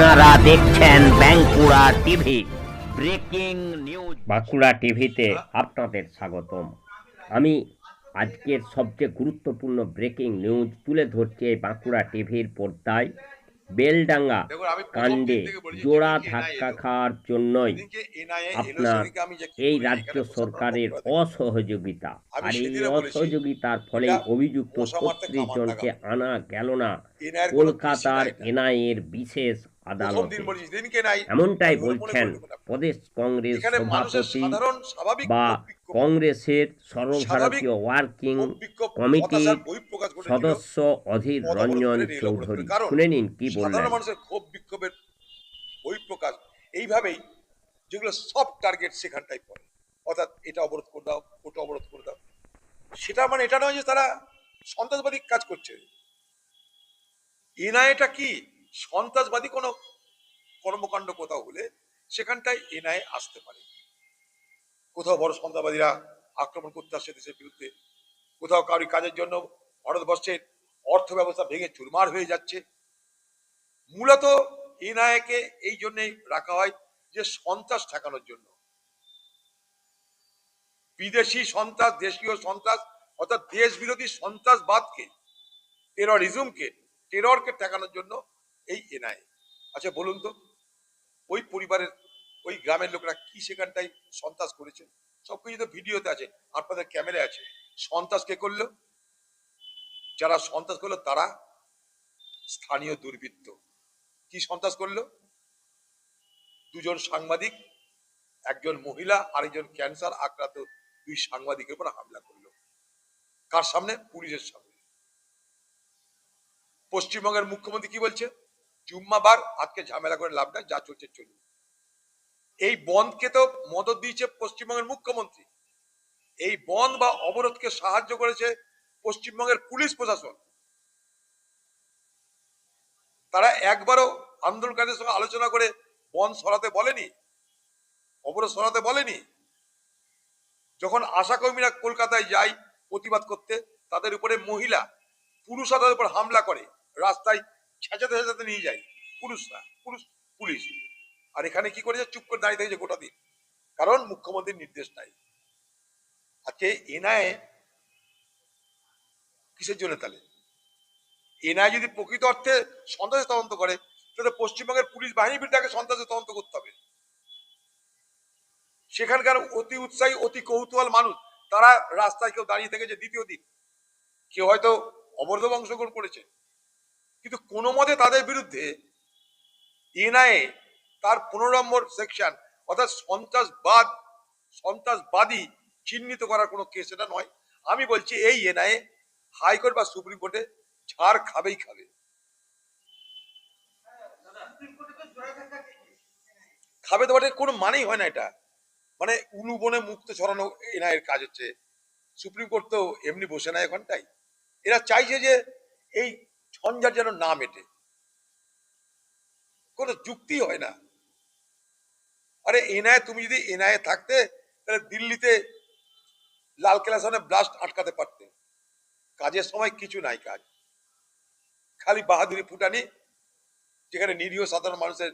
আপনারা দেখছেন Bankura TV. Breaking news. Bankura টিভিতে আপনাদের স্বাগতম। আমি আজকের সবচেয়ে গুরুত্বপূর্ণ ব্রেকিং নিউজ তুলে ধরছি এই বাঁকুড়া টিভির পর্দায়। বেলডাঙ্গা কাণ্ডে জোড়া ধাক্কা খাওয়ার জন্যই আপনার এই রাজ্য সরকারের অসহযোগিতা। আর এই অসহযোগিতার ফলে অভিযুক্ত ছত্রিশ জনকে আনা গেল না। কলকাতার। এনআইএর বিশেষ আদালতে। এমনটাই বলছেন প্রদেশ কংগ্রেস সভাপতি বা কংগ্রেসের সর্বভারতীয় ওয়ার্কিং কমিটির। সদস্য অধীর রঞ্জন চৌধুরী। শুনে নিন কি বললেন। মানুষের ক্ষোভ বিক্ষোভের বহিঃপ্রকাশ এইভাবেই যেগুলো সব টার্গেট সেখানটাই পড়ে। অর্থাৎ এটা অবরোধ করে দাও ওটা অবরোধ করে দাও। সেটা মানে এটা নয় যে তারা সন্ত্রাসবাদী কাজ করছে। এনআইএটা কি? সন্ত্রাসবাদী কোনো কর্মকাণ্ড কোথাও হলে সেখানটায় এনআইএ আসতে পারে। কোথাও বড় সন্ত্রাসবাদীরা আক্রমণ করতে আসছে দেশের বিরুদ্ধে। কোথাও কারি কাজের জন্য ভারতবর্ষের অর্থ ব্যবস্থা ভেঙে চুরমার হয়ে যাচ্ছে। মূলত এনআইএকে এই জন্যই রাখা হয় যে সন্ত্রাস ঠেকানোর জন্য। বিদেশি সন্ত্রাস, দেশীয় সন্ত্রাস অর্থাৎ দেশ বিরোধী সন্ত্রাসবাদকে টেরোরিজমকে টেররকে ঠেকানোর জন্য এই এনআইএ আচ্ছা বলুন তো, ওই পরিবারের, ওই গ্রামের লোকেরা কি সেখানটাই সন্ত্রাস করেছে? সবকিছু তো ভিডিওতে আছে, আপনাদের ক্যামেরা আছে। সন্ত্রাস কে করল? যারা সন্ত্রাস করল তারা স্থানীয় দুর্বৃত্ত। কি সন্ত্রাস করল? দুজন সাংবাদিক, একজন মহিলা, আরেকজন ক্যান্সার আক্রান্ত দুই সাংবাদিকের উপর হামলা করল। কার সামনে? পুলিশের সামনে। পশ্চিমবঙ্গের মুখ্যমন্ত্রী কি বলছে? জুম্মাবার আজকে ঝামেলা করে লাভ নাই, যা চলছে চলুন এই বন্ধকে তো মদত দিয়েছে পশ্চিমবঙ্গের মুখ্যমন্ত্রী। এই বন্ধ বা অবরোধকে সাহায্য করেছে পশ্চিমবঙ্গের পুলিশ প্রশাসন। তারা একবারও আন্দোলনকারীদের সঙ্গে আলোচনা করে বন্ধ সরাতে বলেনি, অবরোধ সরাতে বলেনি। যখন আশা কর্মীরা কলকাতায় যায় প্রতিবাদ করতে, তাদের উপরে মহিলা পুরুষরা তাদের উপর হামলা করে, রাস্তায় ছেঁচাতে ছেঁচাতে নিয়ে যায়। পুরুষরা পুরুষ পুলিশ। আর এখানে কি করেছে? চুপ করে দাঁড়িয়ে থেকেছে গোটা দিন। কারণ মুখ্যমন্ত্রীর নির্দেশ নাই। আজকে এনআইএ কিসের জন্য তাহলে? এনআই যদি প্রকৃত অর্থে সন্ত্রাসের তদন্ত করে, তাহলে পশ্চিমবঙ্গের পুলিশ বাহিনীর বিরুদ্ধে আগে সন্ত্রাসের তদন্ত করতে হবে। সেখানকার অতি উৎসাহী, অতি কৌতূহল মানুষ, তারা রাস্তায় কেউ দাঁড়িয়ে থেকেছে দ্বিতীয় দিন, কেউ হয়তো অবরোধ অংশগ্রহণ করেছে। কিন্তু কোনো মতে তাদের বিরুদ্ধে এনআইএ তার পনেরো নম্বর সেকশন অর্থাৎ সন্ত্রাসবাদ, সন্ত্রাসবাদী চিহ্নিত করার কোনো কেস এটা নয়। আমি বলছি এই এনআইএ হাইকোর্ট বা সুপ্রিম কোর্টে ছাড় খাবেই খাবে। খাবে তো বটে, কোনো মানেই হয় না এটা। মানে উলু বনে মুক্ত ছড়ানো এনআইয়ের কাজ হচ্ছে। সুপ্রিম কোর্ট তো এমনি বসে না এখানটাই এরা চাইছে যে এই ঝঞ্ঝাট যেন না মেটে। কোনো যুক্তি হয় না। আরে এনআই তুমি যদি এনআই থাকতে, তাহলে দিল্লিতে লালকেলা সামনে ব্লাস্ট আটকাতে পারতে। কাজের সময় কিছু নাই কাজ। খালি বাহাদুরি ফুটানি, যেখানে নিরীহ সাধারণ মানুষের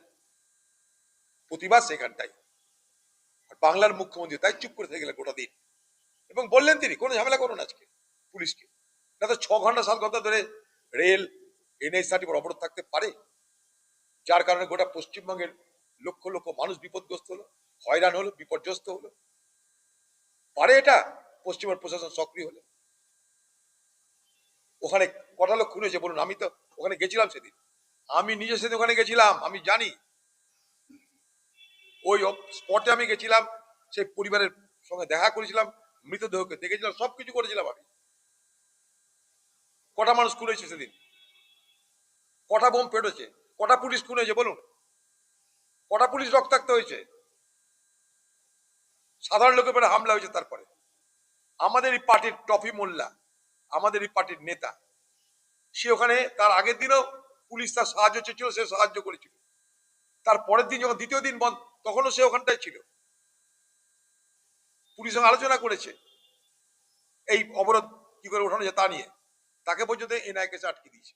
প্রতিবাদ সেখানটাই। আর বাংলার মুখ্যমন্ত্রী তাই চুপ করে থেকে গেলেন গোটা দিন। এবং বললেন তিনি, কোনো ঝামেলা করুন আজকে, পুলিশকে। না তো ছ ঘণ্টা, সাত ঘণ্টা ধরে রেল এনএস থার্টি অবরোধ থাকতে পারে, যার কারণে গোটা পশ্চিমবঙ্গের লক্ষ লক্ষ মানুষ বিপদগ্রস্ত হলো, হয়রান হলো, বিপর্যস্ত হলো। পারে এটা, পশ্চিমবঙ্গ প্রশাসন সক্রিয় হলে। ওখানে কটা লোক খুন হয়েছে বলুন, আমি তো ওখানে গেছিলাম সেদিন। আমি নিজে সেদিন ওখানে গেছিলাম, আমি জানি। ওই স্পটে আমি গেছিলাম, সেই পরিবারের সঙ্গে দেখা করেছিলাম, মৃতদেহকে দেখেছিলাম, সবকিছু করেছিলাম আমি। কটা মানুষ খুন হয়েছে সেদিন? কটা বোম পেটেছে কটা পুলিশ খুন হয়েছে বলুন? কটা পুলিশ রক্তাক্ত হয়েছে? সাধারণ লোকের উপরে হামলা হয়েছে তারপরে। আমাদের এই পার্টির টফি মোল্লা, আমাদের এই পার্টির নেতা, সে ওখানে তার আগের দিনও পুলিশ তার সাহায্য চেয়েছিল, সে সাহায্য করেছিল। তার পরের দিন যখন দ্বিতীয় দিন বন্ধ, তখনও সে ওখানটায় ছিল। পুলিশ আলোচনা করেছে। এই অবরোধ কি করে ওঠানো যায় তা নিয়ে। তাকে পর্যন্ত এনআইকে আটকে দিয়েছে।